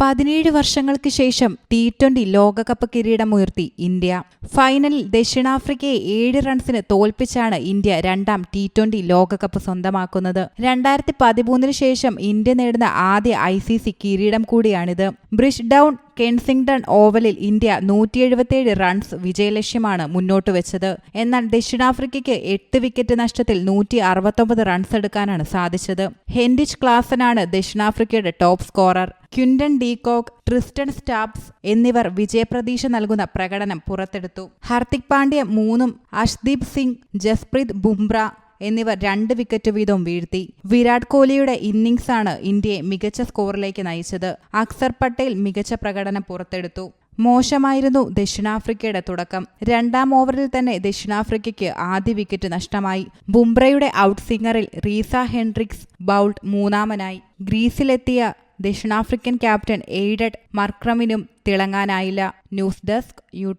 പതിനേഴ് വർഷങ്ങൾക്ക് ശേഷം ടി ട്വന്റി ലോകകപ്പ് കിരീടമുയർത്തി ഇന്ത്യ. ഫൈനലിൽ ദക്ഷിണാഫ്രിക്കയെ ഏഴ് റൺസിന് തോൽപ്പിച്ചാണ് ഇന്ത്യ രണ്ടാം ടി ട്വന്റി ലോകകപ്പ് സ്വന്തമാക്കുന്നത്. രണ്ടായിരത്തി പതിമൂന്നിന് ശേഷം ഇന്ത്യ നേടുന്ന ആദ്യ ഐ സി സി കിരീടം കൂടിയാണിത്. ബ്രിഷ് ഡൌൺ കെൻസിംഗ്ടൺ ഓവലിൽ ഇന്ത്യ നൂറ്റി എഴുപത്തിയേഴ് റൺസ് വിജയലക്ഷ്യമാണ് മുന്നോട്ട് വെച്ചത്. എന്നാൽ ദക്ഷിണാഫ്രിക്കയ്ക്ക് എട്ട് വിക്കറ്റ് നഷ്ടത്തിൽ നൂറ്റി അറുപത്തൊമ്പത് റൺസ് എടുക്കാനാണ് സാധിച്ചത്. ഹെൻഡിച്ച് ക്ലാസനാണ് ദക്ഷിണാഫ്രിക്കയുടെ top scorer. Quinton de Kock Tristan Stubbs എന്നിവർ വിജയപ്രതീക്ഷ നൽകുന്ന പ്രകടനം പുറത്തെടുത്തു. ഹർദിക് പാണ്ഡ്യ മൂന്നും അഷ്ദീപ് സിംഗ് ജസ്പ്രീത് ബുംറ എന്നിവർ രണ്ട് വിക്കറ്റ് വീതം വീഴ്ത്തി. വിരാട് കോഹ്ലിയുടെ ഇന്നിംഗ്സാണ് ഇന്ത്യയെ മികച്ച സ്കോറിലേക്ക് നയിച്ചത്. അക്സർ പട്ടേൽ മികച്ച പ്രകടനം പുറത്തെടുത്തു. മോശമായിരുന്നു ദക്ഷിണാഫ്രിക്കയുടെ തുടക്കം. രണ്ടാം ഓവറിൽ തന്നെ ദക്ഷിണാഫ്രിക്കയ്ക്ക് ആദ്യ വിക്കറ്റ് നഷ്ടമായി. ബുംബ്രയുടെ ഔട്ട്സിംഗറിൽ റീസ ഹെൻഡ്രിക്സ് ബൗൾട്ട് മൂന്നാമനായി. ഗ്രീസിലെത്തിയ ദക്ഷിണാഫ്രിക്കൻ ക്യാപ്റ്റൻ എയ്ഡഡ് മർക്രമിനും തിളങ്ങാനായില്ല. News desk U